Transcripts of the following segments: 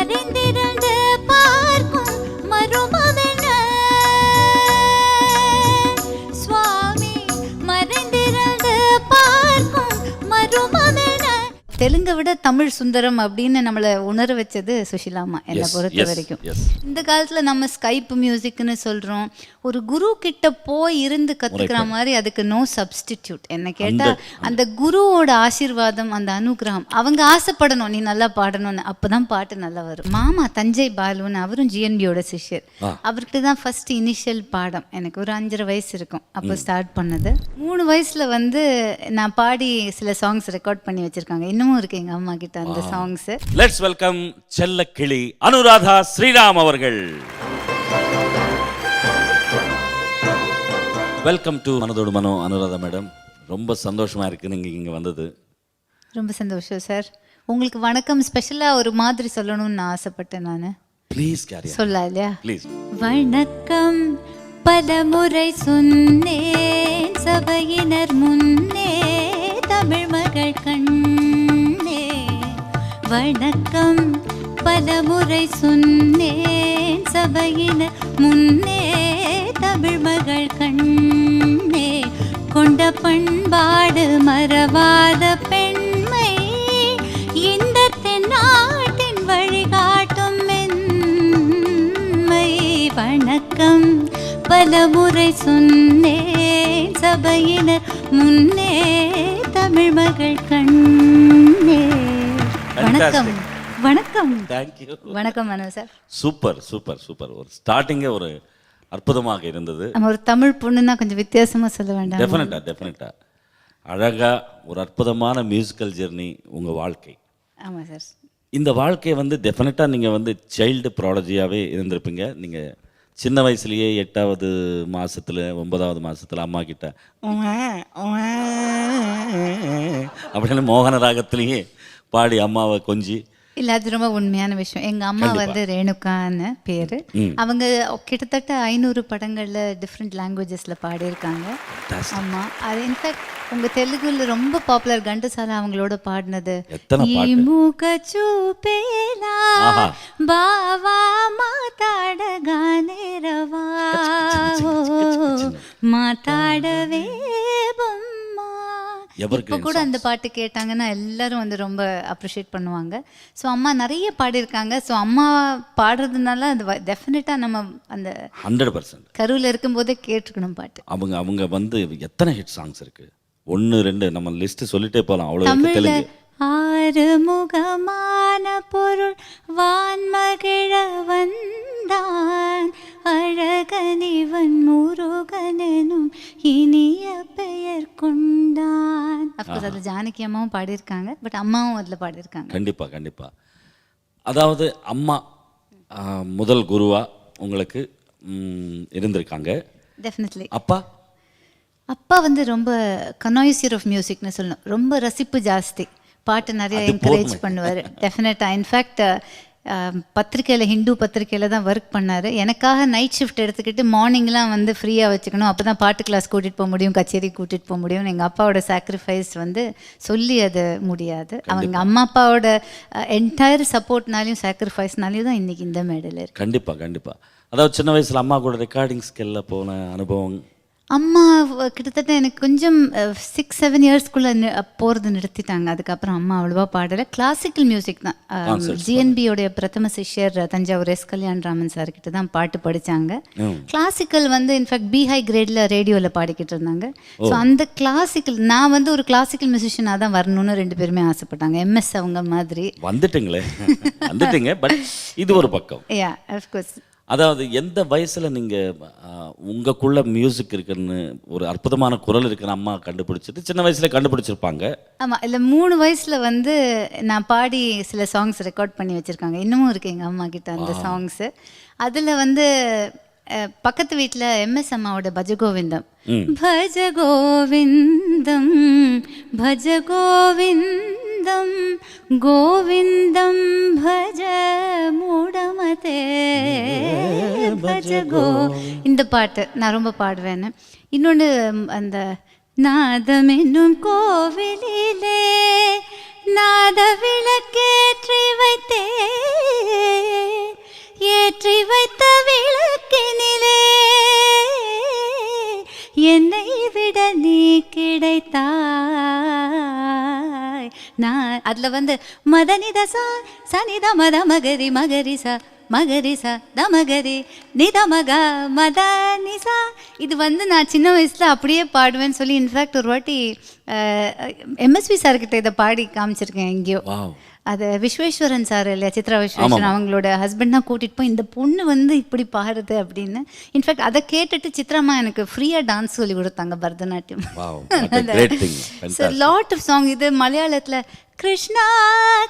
மறைந்திருந்து தெலுங்கை விட தமிழ் சுந்தரம் அப்படின்னு நம்மளை உணர வச்சது சுஷிலாமா என்னை பொறுத்த வரைக்கும். இந்த காலத்துல நம்ம ஸ்கைப் மியூசிக்னு சொல்றோம். ஒரு குரு கிட்ட போய் இருந்து கத்துக்கிற மாதிரி அதுக்கு நோ சப்ஸ்டிடியூட் என்ன கேட்டா அந்த குருவோட ஆசீர்வாதம் அந்த அனுகிரகம் அவங்க ஆசைப்படணும் நீ நல்லா பாடணும்னு. அப்பதான் பாட்டு நல்லா வரும். மாமா தஞ்சை பாலுன்னு அவரும் ஜிஎன்பியோட சிஷ்யர். அவர்கிட்ட தான் ஃபர்ஸ்ட் இனிஷியல் பாடம். எனக்கு ஒரு அஞ்சரை வயசு இருக்கும். அப்போ ஸ்டார்ட் பண்ணது. மூணு வயசுல வந்து நான் பாடி சில சாங்ஸ் ரெக்கார்ட் பண்ணி வச்சிருக்காங்க. இன்னமும் இருக்கு எங்க அம்மா கிட்ட அந்த சாங்ஸ் லெட்ஸ் வெல்கம் செல்ல கிளி அனுராதா ஸ்ரீராம் அவர்கள். வெல்கம் டு மனதோடு மனோ அனுராதா மேடம். ரொம்ப சந்தோஷமா இருக்கு நீங்க இங்க வந்தது. ரொம்ப சந்தோஷம் சார் உங்களுக்கு வணக்கம் ஸ்பெஷலாக ஒரு மாதிரி சொல்லணும்னு நான் ஆசைப்பட்டேன் நான். ப்ளீஸ் கேரி சொல்ல இல்லையா? ப்ளீஸ் வணக்கம் பலமுறை சொன்னேன் சபையினர் வணக்கம். பலமுறை சொன்னேன் சபையின முன்னே தமிழ் மகள் கண்ணே. கொண்ட பண்பாடு மறவாத பெண்மை இந்த தென்னாட்டின் வழிகாட்டும் மென்மை. வணக்கம். பலமுறை சொன்னேன் சபையினர் முன்னே தமிழ் மகள் கண் வணக்கம். வணக்கம். தேங்க்யூ வணக்கம் Mano sir. Super super super. ஒரு ஸ்டார்டிங்கே ஒரு அற்புதமாக இருந்தது. நம்ம ஒரு தமிழ் பொண்ணுன்னா கொஞ்சம் வித்தியாசமா சொல்ல வேண்டாம்? டெஃபினட்டா டெஃபினட்டா அழகா ஒரு அற்புதமான மியூசிக்கல் ஜெர்னி உங்க வாழ்க்கை. ஆமா சார். இந்த வாழ்க்கையை வந்து டெஃபினட்டாக நீங்கள் வந்து சைல்டு ப்ராடஜியாகவே இருந்திருப்பீங்க. நீங்கள் சின்ன வயசுலயே எட்டாவது மாசத்துல ஒன்பதாவது மாசத்துல அம்மா கிட்ட அப்படின்னு மோகன ராகத்திலேயே பாடி அம்மாவை கொஞ்சி இல்ல அது ரொம்ப உண்மையான விஷயம் எங்க அம்மா வந்து ரேணுகான்னு பேரு அவங்க கிட்டத்தட்ட ஐநூறு படங்கள்ல டிஃப்ரெண்ட் லாங்குவேஜஸ்ல பாடியிருக்காங்க ஆமா அது இன்ஃபேக்ட் உங்க தெலுங்குல ரொம்ப பாப்புலர் கண்டசாலா அவங்களோட பாடினது எத்தனை ఈ మూక చూపేలా ఆహా. బావా మాట్లాడగానే రవా మాట్లాడవే బొమ్మ Evergreen இப்போ கூட அந்த பாட்டு கேட்டாங்கன்னா எல்லாரும் வந்து ரொம்ப அப்ரிஷியேட் பண்ணுவாங்க. ஸோ அம்மா நிறைய பாடியிருக்காங்க. ஸோ அம்மா பாடுறதுனால அது டெஃபினட்டாக நம்ம அந்த ஹண்ட்ரட் பர்சன்ட் கருவில் இருக்கும்போதே கேட்டிருக்கணும் பாட்டு. அவங்க அவங்க வந்து எத்தனை ஹிட் சாங்ஸ் இருக்கு? ஒன்று ரெண்டு நம்ம லிஸ்ட் சொல்லிட்டே போகலாம் அவ்வளோ தெலுங்கு. ஆறுமுகமான பொருள் வான்மகிழ வந்தான். அழகனிவன் அஃப்கோர்ஸ் அதில் ஜானகி அம்மாவும் பாடியிருக்காங்க பட் அம்மாவும் அதில் பாடியிருக்காங்க. கண்டிப்பா கண்டிப்பா. அதாவது அம்மா முதல் குருவா உங்களுக்கு இருந்திருக்காங்க. டெஃபினெட்லி அப்பா? அப்பா வந்து ரொம்ப கனாய்சியர் ஆஃப் மியூசிக்னு சொல்லணும். ரொம்ப ரசிப்பு ஜாஸ்தி. பாட்டு நிறைய என்கரேஜ். பண்ணுவார். டெஃபினட்டாக இன்ஃபேக்ட் பத்திரிக்கையில் ஹிந்து பத்திரிக்கையில் தான் ஒர்க் பண்ணார். எனக்காக நைட் ஷிஃப்ட் எடுத்துக்கிட்டு மார்னிங்லாம் வந்து ஃப்ரீயாக வச்சுக்கணும். அப்போ தான் பாட்டு கிளாஸ் கூட்டிகிட்டு போக முடியும் கச்சேரி கூட்டிகிட்டு போக முடியும். எங்கள் அப்பாவோட சாக்ரிஃபைஸ் வந்து சொல்லி அது முடியாது. அவங்க அம்மா அப்பாவோட என்டையர் சப்போர்ட்னாலையும் சாக்ரிஃபைஸ்னாலையும் தான் இன்றைக்கி இந்த மேடையில் இருக்கு. கண்டிப்பா கண்டிப்பா. அதாவது சின்ன வயசுல அம்மா கூட ரெக்கார்டிங் ஸ்கெல்ல போன அனுபவம் அம்மா கிட்டத்தட்ட எனக்கு கொஞ்சம் சிக்ஸ் செவன் இயர்ஸ்க்குள்ளே போகிறது நிறுத்திட்டாங்க. அதுக்கப்புறம் அம்மா அவ்வளோவா பாடலை. கிளாசிக்கல் மியூசிக் தான். ஜிஎன்பியோடைய பிரதம சிஷ்யர் தஞ்சாவூர் எஸ். கல்யாண் ராமன் சார் கிட்ட தான் பாட்டு படிச்சாங்க. ம். கிளாசிக்கல் வந்து இன்ஃபேக்ட் பிஹை கிரேடில் ரேடியோவில் பாடிக்கிட்டு இருந்தாங்க. ஸோ அந்த கிளாசிக்கல் நான் வந்து ஒரு கிளாசிக்கல் மியூசிஷியனாக தான் வரணும்னு ரெண்டு பேருமே ஆசைப்பட்டாங்க. எம்எஸ் அவங்க மாதிரி. வந்துட்டுங்களே. வந்துட்டீங்க. பட் இது ஒரு பக்கம். யா அஃப்கோர்ஸ் அதாவது எந்த வயசுல நீங்க ஆ, உங்களுக்குள்ள மியூசிக் இருக்குன்னு ஒரு அற்புதமான குரல் இருக்குன்னு அம்மா கண்டுபிடிச்சிட்டு சின்ன வயசுல கண்டுபிடிச்சிருப்பாங்க. ஆமாம் இல்லை மூணு வயசில் வந்து நான் பாடி சில சாங்ஸ் ரெக்கார்ட் பண்ணி வச்சுருக்காங்க. இன்னமும் இருக்கு எங்கள் அம்மா கிட்ட அந்த சாங்ஸு அதில் வந்து பக்கத்து வீட்டில் எம்எஸ் அம்மாவோட பஜகோவிந்தம். பஜ கோவிந்தம் பஜ கோவிந்தம் गोविन्दं கோவிந்தம் भज மூடமதே பஜ கோ இந்த பாட்டு நான் ரொம்ப பாடுவேன்னு இன்னொன்று அந்த நாதம் என்னும் கோவிலிலே நாத விளக்கேற்றி வைத்தே ஏற்றி வைத்த விளக்கினிலே என்னை விட நீ கிடைத்தா நான் அதில் வந்து மதனித சா சனித மத மகரி மகரி சா மகரி சா தமகரி நித மக மத நிசா இது வந்து நான் சின்ன வயசில் அப்படியே பாடுவேன்னு சொல்லி இன்ஃபேக்ட் ஒரு வாட்டி எம்எஸ்பி சார்கிட்ட இதை பாடி காமிச்சிருக்கேன் எங்கேயோ. அது விஸ்வேஸ்வரன் சார் இல்லையா சித்ரா விஸ்வேஸ்வரன் அவங்களோட ஹஸ்பண்ட் தான் கூட்டிட்டு போய் இந்த பொண்ணு வந்து இப்படி பாடுது அப்படின்னு. இன்ஃபேக்ட் அதை கேட்டுட்டு சித்ராமா எனக்கு ஃப்ரீயா டான்ஸ் சொல்லி கொடுத்தாங்க பரதநாட்டியம். லாட் ஆஃப் சாங் இது மலையாளத்துல கிருஷ்ணா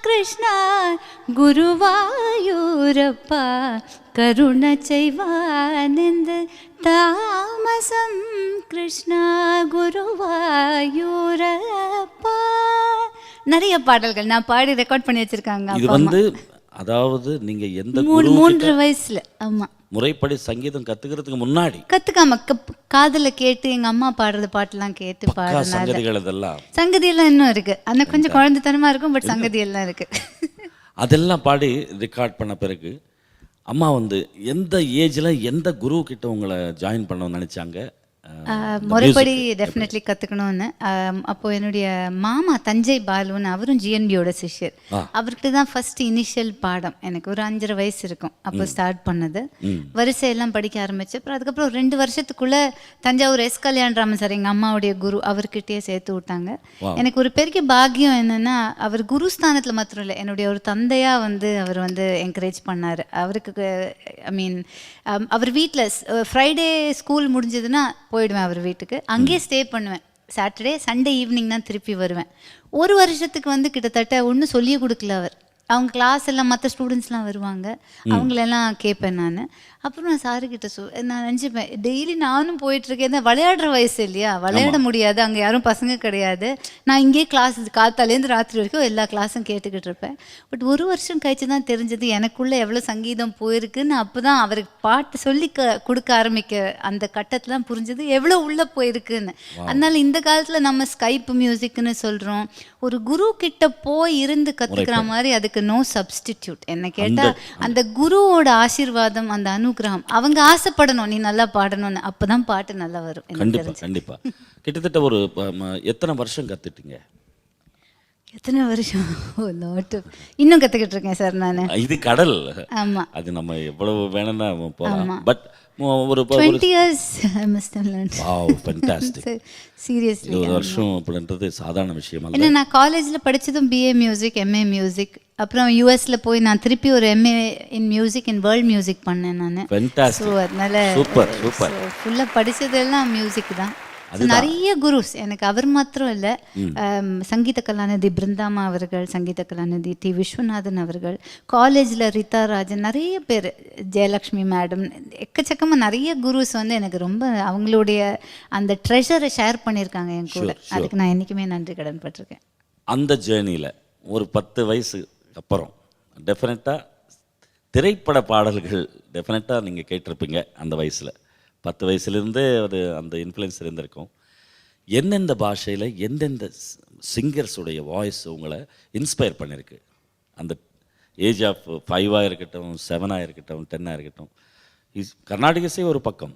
கிருஷ்ணா குருவாயூரப்பா கருண செய்வானந்த தாமசம் கிருஷ்ணா குருவாயூரப்பா. நிறைய பாடல்கள் நான் பாடி ரெக்கார்ட் பண்ணி வச்சிருக்காங்க இது. வந்து அதாவது நீங்க எந்த மூணு மூன்று வயசுல ஆமா. முறைப்படி சங்கீதம் கத்துக்கிறதுக்கு முன்னாடி. கத்துக்காம காதுல கேட்டு எங்க அம்மா பாடுறது பாட்டெல்லாம் கேட்டு பாடுனால சங்கதிகள் இதெல்லாம். சங்கதி எல்லாம் இன்னும் இருக்கு. ஆனா கொஞ்சம் குழந்தைத்தனமா இருக்கும் பட் சங்கதி எல்லாம் இருக்கு. அதெல்லாம் பாடி ரெக்கார்ட் பண்ண பிறகு அம்மா வந்து எந்த ஏஜ்ல எந்த குரு கிட்ட உங்களை ஜாயின் பண்ணணும்னு நினைச்சாங்க? முறைப்படி. டெஃபினெட்லி கற்றுக்கணும்னு அப்போ என்னுடைய மாமா தஞ்சை பாலுன்னு அவரும் ஜிஎன்பியோட சிஷ்யர். அவர்கிட்ட தான் ஃபர்ஸ்ட் இனிஷியல் பாடம். எனக்கு ஒரு அஞ்சரை வயசு இருக்கும். அப்போ ஸ்டார்ட் பண்ணது. வரிசையெல்லாம் படிக்க ஆரம்பிச்சு அப்புறம் அதுக்கப்புறம் ரெண்டு வருஷத்துக்குள்ள தஞ்சாவூர் எஸ் கல்யாணராமன் சார் எங்கள் அம்மாவுடைய குரு அவர்கிட்டயே சேர்த்து விட்டாங்க. எனக்கு ஒரு பெரிய பாக்கியம் என்னன்னா அவர் குருஸ்தானத்தில் மாத்திரம் இல்லை என்னுடைய ஒரு தந்தையா வந்து அவர் வந்து என்கரேஜ் பண்ணார். அவருக்கு ஐ மீன் அவர் வீட்டில் ஃப்ரைடே ஸ்கூல் முடிஞ்சதுன்னா போயிடுவேன் அவர் வீட்டுக்கு. அங்கேயே ஸ்டே பண்ணுவேன். சாட்டர்டே சண்டே ஈவினிங் தான் திருப்பி வருவேன். ஒரு வருஷத்துக்கு வந்து கிட்டத்தட்ட ஒன்றும் சொல்லியே கொடுக்கல அவர். அவங்க கிளாஸ் எல்லாம் மற்ற ஸ்டூடெண்ட்ஸ்லாம் வருவாங்க. அவங்களெல்லாம் கேட்பேன் நான். அப்புறம் நான் சாருக்கிட்ட சொ நான் நினச்சிப்பேன் டெய்லி நானும் போயிட்டுருக்கேன். விளையாடுற வயசு இல்லையா? விளையாட முடியாது. அங்கே யாரும் பசங்க கிடையாது. நான் இங்கேயே கிளாஸ் காத்தாலேருந்து ராத்திரி வரைக்கும் எல்லா கிளாஸும் கேட்டுக்கிட்டு இருப்பேன். பட் ஒரு வருஷம் கழிச்சு தான் தெரிஞ்சது எனக்குள்ளே எவ்வளோ சங்கீதம் போயிருக்குன்னு அப்போ தான் அவருக்கு பாட்டு சொல்லி க கொடுக்க ஆரம்பிக்க அந்த கட்டத்தில் தான் புரிஞ்சது எவ்வளோ உள்ளே போயிருக்குன்னு. அதனால இந்த காலத்தில் நம்ம ஸ்கைப் மியூசிக்னு சொல்கிறோம் ஒரு குரு கிட்ட போய் இருந்து கற்றுக்கிற மாதிரி அதுக்கு நோ சப்ஸ்டிடியூட் என்ன கேட்டால் அந்த குருவோட ஆசீர்வாதம் அந்த அனுகிரகம் அவங்க ஆசைப்படணும் நீ நல்லா பாடணும்னு. அப்போ தான் பாட்டு நல்லா வரும் எனக்கு கண்டிப்பா தெரிஞ்சு. கண்டிப்பா. கிட்டத்தட்ட ஒரு எத்தனை வருஷம் கத்துட்டீங்க? எத்தனை வருஷம்? இன்னும் கற்றுக்கிட்டு இருக்கேன் சார் நான். இது கடல். ஆமாம் அது நம்ம எவ்வளவு வேணும்னா போகலாம் பட் ஒரு twenty years I must learn wow fantastic seriously இருபது வருஷம் அப்படின்றது சாதாரண விஷயம் அல்ல. ஏன்னா நான் காலேஜில் படித்ததும் பிஏ மியூசிக் எம்ஏ மியூசிக் அப்புறம் யூஎஸ்ல போய் நான் திருப்பி ஒரு MA in music in world music பண்ணேன் நான். ஸோ அதனால சூப்பர் சூப்பர் ஃபுல்லாக படிச்சதெல்லாம் மியூசிக் தான். நிறைய குருஸ் எனக்கு அவர் மாத்திரம் இல்லை. சங்கீத கலாநிதி பிருந்தாமா அவர்கள் சங்கீத கலாநிதி டி. விஸ்வநாதன் அவர்கள் காலேஜில் ரீதா ராஜன் நிறைய பேர் ஜெயலக்ஷ்மி மேடம் எக்கச்சக்கமாக நிறைய குருஸ் வந்து எனக்கு ரொம்ப அவங்களுடைய அந்த ட்ரெஷரை ஷேர் பண்ணியிருக்காங்க என் கூட. அதுக்கு நான் என்றைக்குமே நன்றி கடன் பட்டிருக்கேன். அந்த ஜேர்னியில் ஒரு பத்து வயசு அப்புறம் டெஃபினட்டாக திரைப்பட பாடல்கள் டெஃபினட்டாக நீங்கள் கேட்டிருப்பீங்க அந்த வயசில். பத்து வயசுலேருந்தே அது அந்த இன்ஃப்ளூயன்ஸ் இருந்திருக்கும். எந்தெந்த பாஷையில் எந்தெந்த சிங்கர்ஸுடைய வாய்ஸ் உங்களை இன்ஸ்பயர் பண்ணியிருக்கு அந்த ஏஜ் ஆஃப் ஃபைவாக இருக்கட்டும் செவனாக இருக்கட்டும் டென்னாக இருக்கட்டும். இஸ் கர்நாடக இசை ஒரு பக்கம்.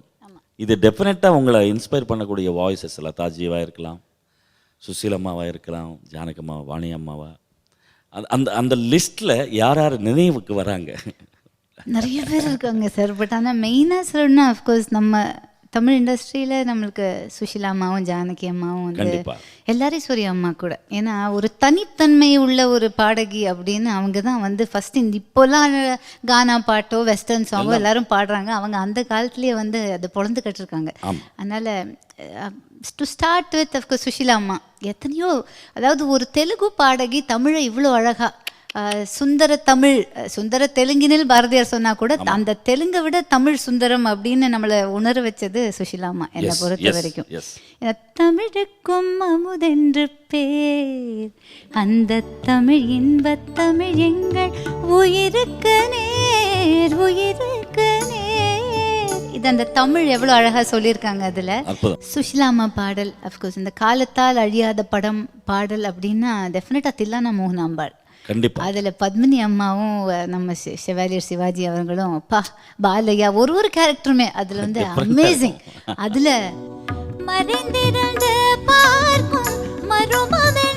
இது டெஃபினட்டாக உங்களை இன்ஸ்பயர் பண்ணக்கூடிய வாய்ஸஸ் லதாஜிவாக இருக்கலாம் சுசீலம்மாவாக இருக்கலாம் ஜானகம்மா வாணி அம்மாவா அந்த அந்த லிஸ்ட்டில் யார் யார் நினைவுக்கு வராங்க? நிறைய பேர் இருக்காங்க சார். பட் ஆனால் மெயினாக சொல்லணும்னா அஃப்கோர்ஸ் நம்ம தமிழ் இண்டஸ்ட்ரியில் நம்மளுக்கு சுஷிலா அம்மாவும் ஜானகி அம்மாவும் வந்து. எல்லாரீஸ்வரி அம்மா கூட. ஏன்னா ஒரு தனித்தன்மை உள்ள ஒரு பாடகி அப்படின்னு அவங்க தான் வந்து ஃபர்ஸ்ட் இந்த இப்போல்லாம் கானா பாட்டோ வெஸ்டர்ன் சாங்கோ எல்லாரும் பாடுறாங்க. அவங்க அந்த காலத்துலேயே வந்து அதை பொழந்து கட்டிருக்காங்க. அதனால to start with of course Sushila அம்மா எத்தனையோ அதாவது ஒரு தெலுங்கு பாடகி தமிழை இவ்வளோ அழகா அஹ், சுந்தர தமிழ் சுந்தர தெலுங்கினில் பாரதியார் சொன்னா கூட அந்த தெலுங்கை விட தமிழ் சுந்தரம் அப்படின்னு நம்மளை உணர வச்சது சுஷிலாமா என்னை பொறுத்த வரைக்கும். தமிழுக்கும் அமுதென்று பேர். அந்த தமிழ் இன்பத் தமிழ் எங்கள் உயிருக்கு நேர் உயிருக்கு இது அந்த தமிழ் எவ்வளோ அழகா சொல்லியிருக்காங்க அதுல. சுஷிலாமா பாடல் அஃப்கோர்ஸ் இந்த காலத்தால் அழியாத படம் பாடல் அப்படின்னா டெஃபினட்டாக தில்லானா மோகனாம்பாள். கண்டிப்பாக அதுல பத்மினி அம்மாவும் நம்ம செவாலியர் சிவாஜி அவர்களும் பா பாலையா ஒரு ஒரு கேரக்டருமே. அதுல வந்து அமேசிங் அதுல மறைந்திருந்து பார்க்கும் மருமகன